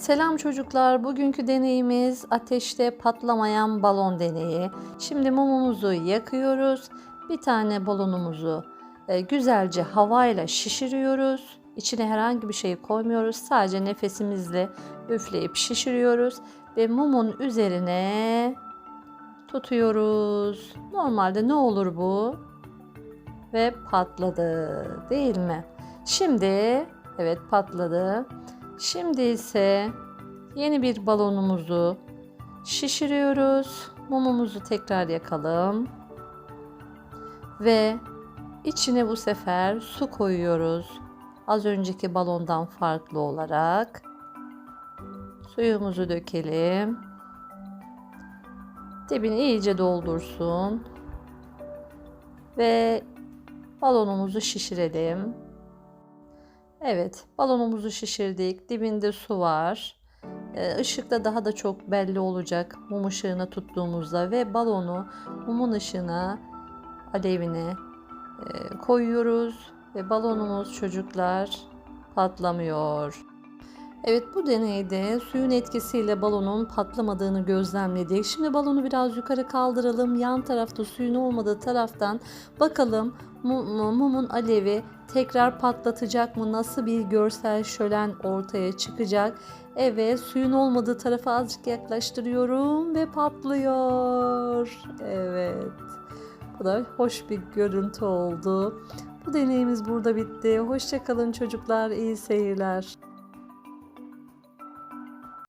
Selam çocuklar. Bugünkü deneyimiz ateşte patlamayan balon deneyi. Şimdi mumumuzu yakıyoruz. Bir tane balonumuzu e, güzelce havayla şişiriyoruz. İçine herhangi bir şey koymuyoruz. Sadece nefesimizle üfleyip şişiriyoruz ve mumun üzerine tutuyoruz. Normalde ne olur bu? Ve patladı, değil mi? Şimdi evet patladı. Şimdi ise yeni bir balonumuzu şişiriyoruz. Mumumuzu tekrar yakalım. Ve içine bu sefer su koyuyoruz. Az önceki balondan farklı olarak. Suyumuzu dökelim. Dibini iyice doldursun. Ve balonumuzu şişirelim. Evet, balonumuzu şişirdik. Dibinde su var. Ee, Işıkta daha da çok belli olacak mum ışığına tuttuğumuzda ve balonu mumun ışığına, alevine e, koyuyoruz ve balonumuz çocuklar patlamıyor. Evet bu deneyde suyun etkisiyle balonun patlamadığını gözlemledik. Şimdi balonu biraz yukarı kaldıralım. Yan tarafta suyun olmadığı taraftan bakalım mu- mu- mumun alevi tekrar patlatacak mı? Nasıl bir görsel şölen ortaya çıkacak? Evet suyun olmadığı tarafa azıcık yaklaştırıyorum ve patlıyor. Evet. Bu da hoş bir görüntü oldu. Bu deneyimiz burada bitti. Hoşçakalın çocuklar. iyi seyirler.